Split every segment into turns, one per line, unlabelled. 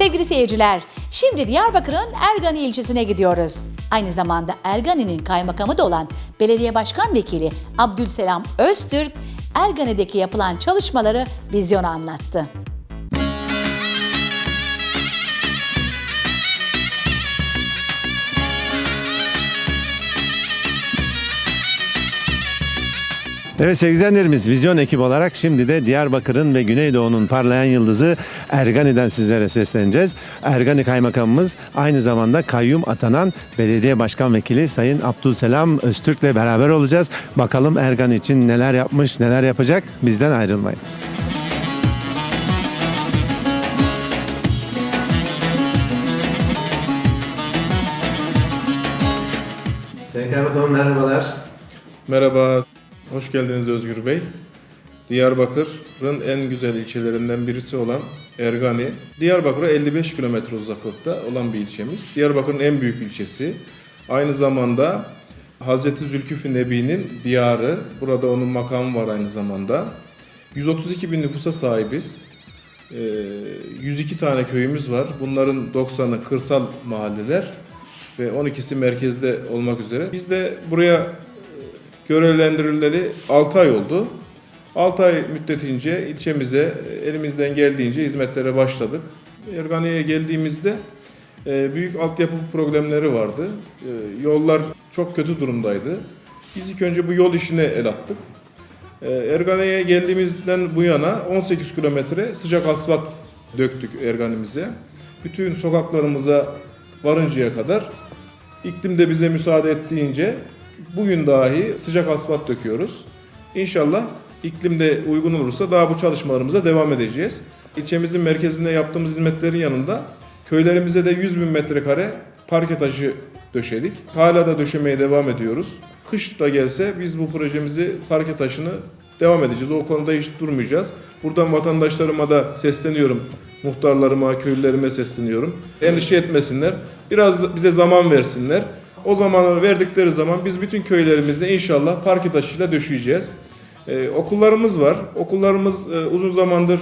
Sevgili seyirciler, şimdi Diyarbakır'ın Ergani ilçesine gidiyoruz. Aynı zamanda Ergani'nin kaymakamı da olan Belediye Başkan Vekili Abdülselam Öztürk, Ergani'deki yapılan çalışmaları vizyona anlattı.
Evet sevgili izleyenlerimiz Vizyon ekibi olarak şimdi de Diyarbakır'ın ve Güneydoğu'nun parlayan yıldızı Ergani'den sizlere sesleneceğiz. Ergani Kaymakamımız aynı zamanda kayyum atanan Belediye Başkan Vekili Sayın Abdülselam Öztürk'le beraber olacağız. Bakalım Ergani için neler yapmış, neler yapacak bizden ayrılmayın. Sayın Kaymakamım merhabalar.
Merhaba, hoş geldiniz Özgür Bey. Diyarbakır'ın en güzel ilçelerinden birisi olan Ergani. Diyarbakır'a 55 kilometre uzaklıkta olan bir ilçemiz. Diyarbakır'ın en büyük ilçesi. Aynı zamanda Hazreti Zülküfü Nebi'nin diyarı. Burada onun makamı var aynı zamanda. 132 bin nüfusa sahibiz. Ee, 102 tane köyümüz var. Bunların 90'ı kırsal mahalleler ve 12'si merkezde olmak üzere. Biz de buraya görevlendirileli 6 ay oldu. 6 ay müddetince ilçemize elimizden geldiğince hizmetlere başladık. Ergani'ye geldiğimizde e, büyük altyapı problemleri vardı. E, Yollar çok kötü durumdaydı. Biz ilk önce bu yol işine el attık. E, Ergani'ye geldiğimizden bu yana 18 kilometre sıcak asfalt döktük Ergani'mize. Bütün sokaklarımıza varıncaya kadar iklim de bize müsaade ettiğince bugün dahi sıcak asfalt döküyoruz. İnşallah iklim de uygun olursa daha bu çalışmalarımıza devam edeceğiz. İlçemizin merkezinde yaptığımız hizmetlerin yanında köylerimize de 100 bin metrekare parke taşı döşedik. Hala da döşemeye devam ediyoruz. Kış da gelse biz bu projemizi parke taşını devam edeceğiz. O konuda hiç durmayacağız. Buradan vatandaşlarıma da sesleniyorum. Muhtarlarıma, köylülerime sesleniyorum. Endişe etmesinler. Biraz bize zaman versinler. O zamanları verdikleri zaman biz bütün köylerimizde inşallah parke taşıyla döşeyeceğiz. Ee, okullarımız var. Okullarımız e, uzun zamandır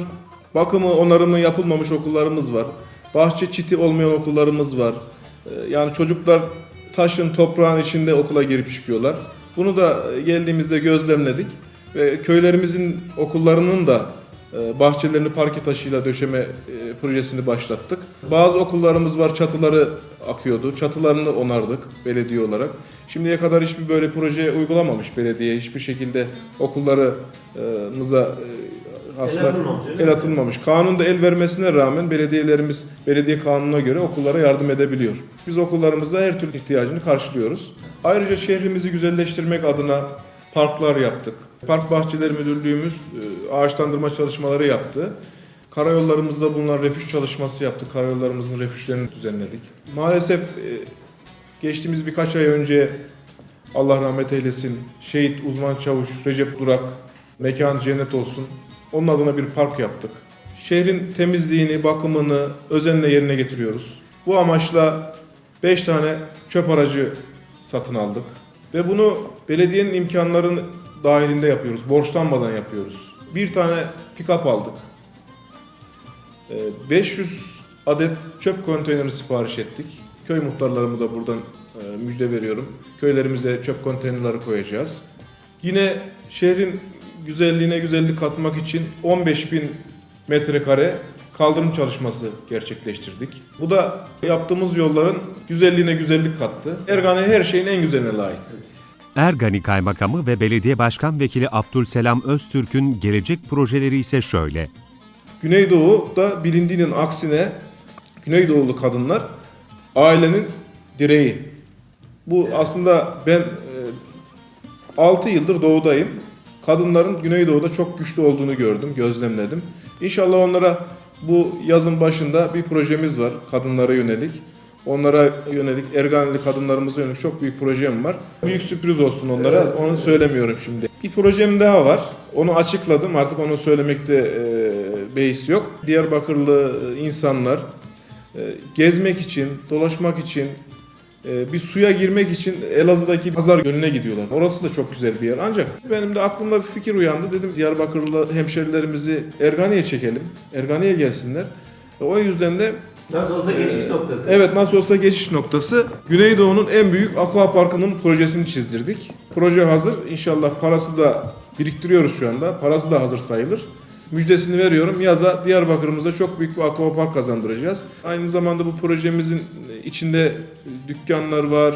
bakımı, onarımı yapılmamış okullarımız var. Bahçe çiti olmayan okullarımız var. Ee, yani çocuklar taşın, toprağın içinde okula girip çıkıyorlar. Bunu da e, geldiğimizde gözlemledik ve köylerimizin okullarının da bahçelerini parke taşıyla döşeme e, projesini başlattık. Bazı okullarımız var çatıları akıyordu. Çatılarını onardık belediye olarak. Şimdiye kadar hiçbir böyle proje uygulamamış belediye. Hiçbir şekilde okullarımıza e,
atılmamış, öyle
el atılmamış. Kanun da el vermesine rağmen belediyelerimiz belediye kanununa göre okullara yardım edebiliyor. Biz okullarımıza her türlü ihtiyacını karşılıyoruz. Ayrıca şehrimizi güzelleştirmek adına parklar yaptık. Park Bahçeleri Müdürlüğümüz e, ağaçlandırma çalışmaları yaptı. Karayollarımızda bulunan refüj çalışması yaptık. Karayollarımızın refüjlerini düzenledik. Maalesef e, geçtiğimiz birkaç ay önce Allah rahmet eylesin şehit uzman çavuş Recep Durak mekan cennet olsun. Onun adına bir park yaptık. Şehrin temizliğini, bakımını özenle yerine getiriyoruz. Bu amaçla 5 tane çöp aracı satın aldık. Ve bunu belediyenin imkanların dahilinde yapıyoruz. Borçlanmadan yapıyoruz. Bir tane pick-up aldık. Ee, 500 adet çöp konteyneri sipariş ettik. Köy muhtarlarımı da buradan e, müjde veriyorum. Köylerimize çöp konteynerleri koyacağız. Yine şehrin güzelliğine güzellik katmak için 15 bin metrekare kaldırım çalışması gerçekleştirdik. Bu da yaptığımız yolların güzelliğine güzellik kattı. Ergane her şeyin en güzeline layık.
Ergani Kaymakamı ve Belediye Başkan Vekili Abdülselam Öztürk'ün gelecek projeleri ise şöyle.
Güneydoğu'da bilindiğinin aksine Güneydoğulu kadınlar ailenin direği. Bu aslında ben 6 yıldır doğudayım. Kadınların Güneydoğu'da çok güçlü olduğunu gördüm, gözlemledim. İnşallah onlara bu yazın başında bir projemiz var kadınlara yönelik. Onlara yönelik, Erganili kadınlarımıza yönelik çok büyük projem var. Büyük sürpriz olsun onlara, onu söylemiyorum şimdi. Bir projem daha var, onu açıkladım, artık onu söylemekte e, beis yok. Diyarbakırlı e, insanlar e, gezmek için, dolaşmak için, e, bir suya girmek için Elazığ'daki pazar gölüne gidiyorlar. Orası da çok güzel bir yer. Ancak benim de aklımda bir fikir uyandı. Dedim Diyarbakırlı hemşerilerimizi Ergani'ye çekelim. Ergani'ye gelsinler. E, o yüzden de
Nasıl olsa geçiş noktası.
Evet nasıl olsa geçiş noktası. Güneydoğu'nun en büyük aqua parkının projesini çizdirdik. Proje hazır. İnşallah parası da biriktiriyoruz şu anda. Parası da hazır sayılır. Müjdesini veriyorum. Yaza Diyarbakır'ımıza çok büyük bir aqua park kazandıracağız. Aynı zamanda bu projemizin içinde dükkanlar var.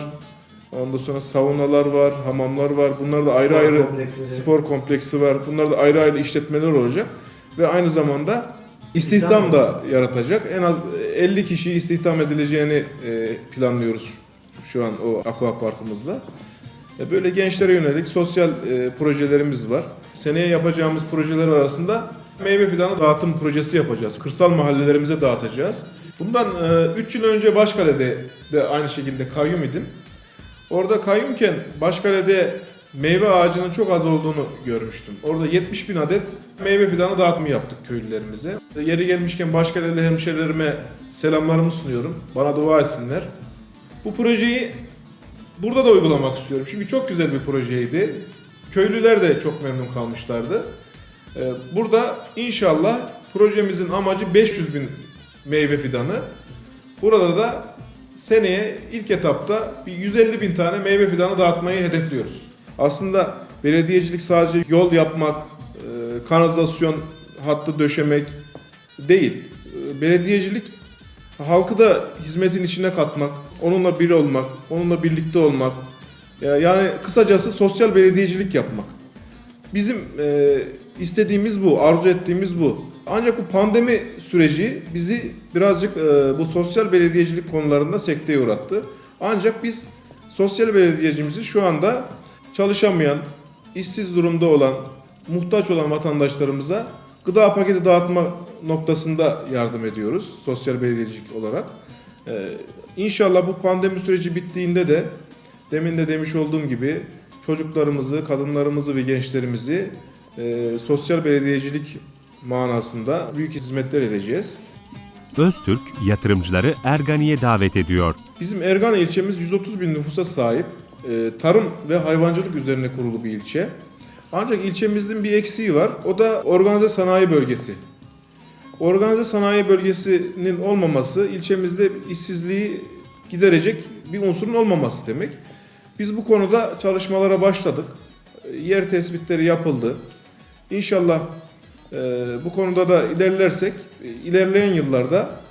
Ondan sonra saunalar var, hamamlar var. Bunlar da ayrı
Spor
ayrı
kompleksleri.
spor kompleksi var. Bunlar da ayrı ayrı işletmeler olacak. Ve aynı zamanda istihdam
İstihdam
da yaratacak. En az 50 kişi istihdam edileceğini e, planlıyoruz şu an o aqua parkımızla. E, Böyle gençlere yönelik sosyal e, projelerimiz var. Seneye yapacağımız projeler arasında meyve fidanı dağıtım projesi yapacağız. Kırsal mahallelerimize dağıtacağız. Bundan 3 yıl önce Başkale'de de aynı şekilde kayyum idim. Orada kayyumken Başkale'de meyve ağacının çok az olduğunu görmüştüm. Orada 70 bin adet meyve fidanı dağıtımı yaptık köylülerimize. Yeri gelmişken Başkale'li hemşerilerime selamlarımı sunuyorum. Bana dua etsinler. Bu projeyi burada da uygulamak istiyorum. Çünkü çok güzel bir projeydi. Köylüler de çok memnun kalmışlardı. Ee, Burada inşallah projemizin amacı 500 bin meyve fidanı. Burada da seneye ilk etapta bir 150 bin tane meyve fidanı dağıtmayı hedefliyoruz. Aslında belediyecilik sadece yol yapmak, e, kanalizasyon hattı döşemek değil. E, Belediyecilik halkı da hizmetin içine katmak, onunla bir olmak, onunla birlikte olmak. Ya- Yani kısacası sosyal belediyecilik yapmak. Bizim e, istediğimiz bu, arzu ettiğimiz bu. Ancak bu pandemi süreci bizi birazcık bu sosyal belediyecilik konularında sekteye uğrattı. Ancak biz sosyal belediyecimizi şu anda çalışamayan, işsiz durumda olan, muhtaç olan vatandaşlarımıza gıda paketi dağıtma noktasında yardım ediyoruz sosyal belediyecilik olarak. E, İnşallah bu pandemi süreci bittiğinde de demin de demiş olduğum gibi çocuklarımızı, kadınlarımızı ve gençlerimizi e, sosyal belediyecilik manasında büyük hizmetler edeceğiz.
Öztürk yatırımcıları Ergani'ye davet ediyor.
Bizim Ergane ilçemiz 130 bin nüfusa sahip. E, tarım ve hayvancılık üzerine kurulu bir ilçe. Ancak ilçemizin bir eksiği var. O da organize sanayi bölgesi. Organize sanayi bölgesinin olmaması ilçemizde işsizliği giderecek bir unsurun olmaması demek. Biz bu konuda çalışmalara başladık. Yer tespitleri yapıldı. İnşallah e, bu konuda da ilerlersek ilerleyen yıllarda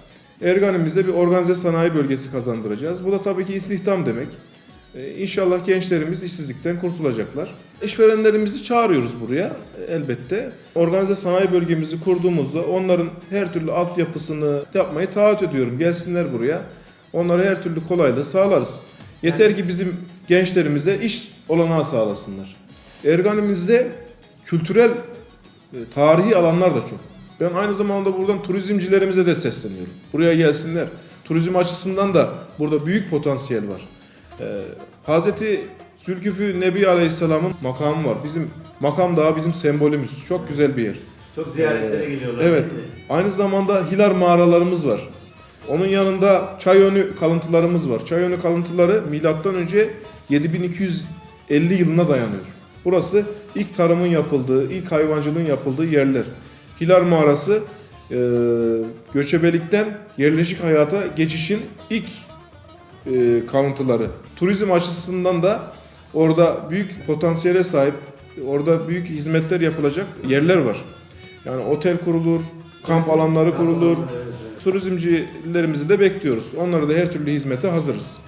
Erganimizde bir organize sanayi bölgesi kazandıracağız. Bu da tabii ki istihdam demek. E, İnşallah gençlerimiz işsizlikten kurtulacaklar. İşverenlerimizi çağırıyoruz buraya elbette. Organize sanayi bölgemizi kurduğumuzda onların her türlü altyapısını yapmayı taahhüt ediyorum. Gelsinler buraya. Onlara her türlü kolaylığı sağlarız. Yeter ki bizim gençlerimize iş olanağı sağlasınlar. Erganimizde kültürel e, tarihi alanlar da çok. Ben aynı zamanda buradan turizmcilerimize de sesleniyorum. Buraya gelsinler. Turizm açısından da burada büyük potansiyel var. Ee, Hazreti Zülküfü Nebi Aleyhisselam'ın makamı var. Bizim makam dağı bizim sembolümüz. Çok güzel bir yer.
Çok ziyaretlere geliyorlar.
Evet. Aynı zamanda hilar mağaralarımız var. Onun yanında Çayönü kalıntılarımız var. Çayönü kalıntıları milattan önce 7250 yılına dayanıyor. Burası ilk tarımın yapıldığı, ilk hayvancılığın yapıldığı yerler. Hilar mağarası e, göçebelikten yerleşik hayata geçişin ilk e, kalıntıları. Turizm açısından da orada büyük potansiyele sahip, orada büyük hizmetler yapılacak yerler var. Yani otel kurulur, kamp alanları kurulur. Turizmcilerimizi de bekliyoruz. Onlara da her türlü hizmete hazırız.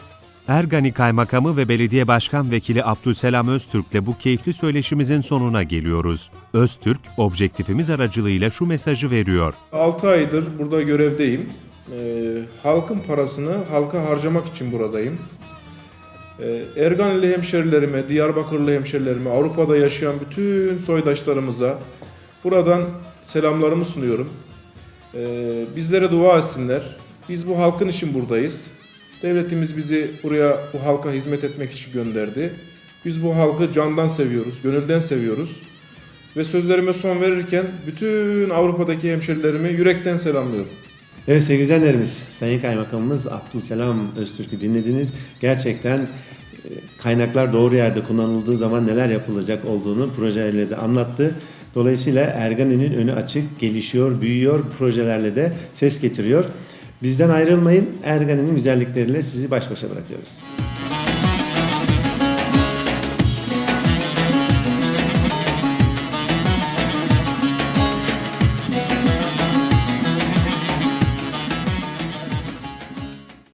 Ergani Kaymakamı ve Belediye Başkan Vekili Abdülselam Öztürk'le bu keyifli söyleşimizin sonuna geliyoruz. Öztürk, objektifimiz aracılığıyla şu mesajı veriyor.
6 aydır burada görevdeyim. Ee, halkın parasını halka harcamak için buradayım. Ee, Erganili hemşerilerime, Diyarbakırlı hemşerilerime, Avrupa'da yaşayan bütün soydaşlarımıza buradan selamlarımı sunuyorum. Ee, bizlere dua etsinler. Biz bu halkın için buradayız. Devletimiz bizi buraya bu halka hizmet etmek için gönderdi. Biz bu halkı candan seviyoruz, gönülden seviyoruz. Ve sözlerime son verirken bütün Avrupa'daki hemşerilerimi yürekten selamlıyorum.
Evet sevgili izleyenlerimiz, Sayın Kaymakamımız Abdülselam Öztürk'ü dinlediniz. Gerçekten e, kaynaklar doğru yerde kullanıldığı zaman neler yapılacak olduğunu projelerle de anlattı. Dolayısıyla Ergani'nin önü açık, gelişiyor, büyüyor, projelerle de ses getiriyor. Bizden ayrılmayın. Ergani'nin güzellikleriyle sizi baş başa bırakıyoruz.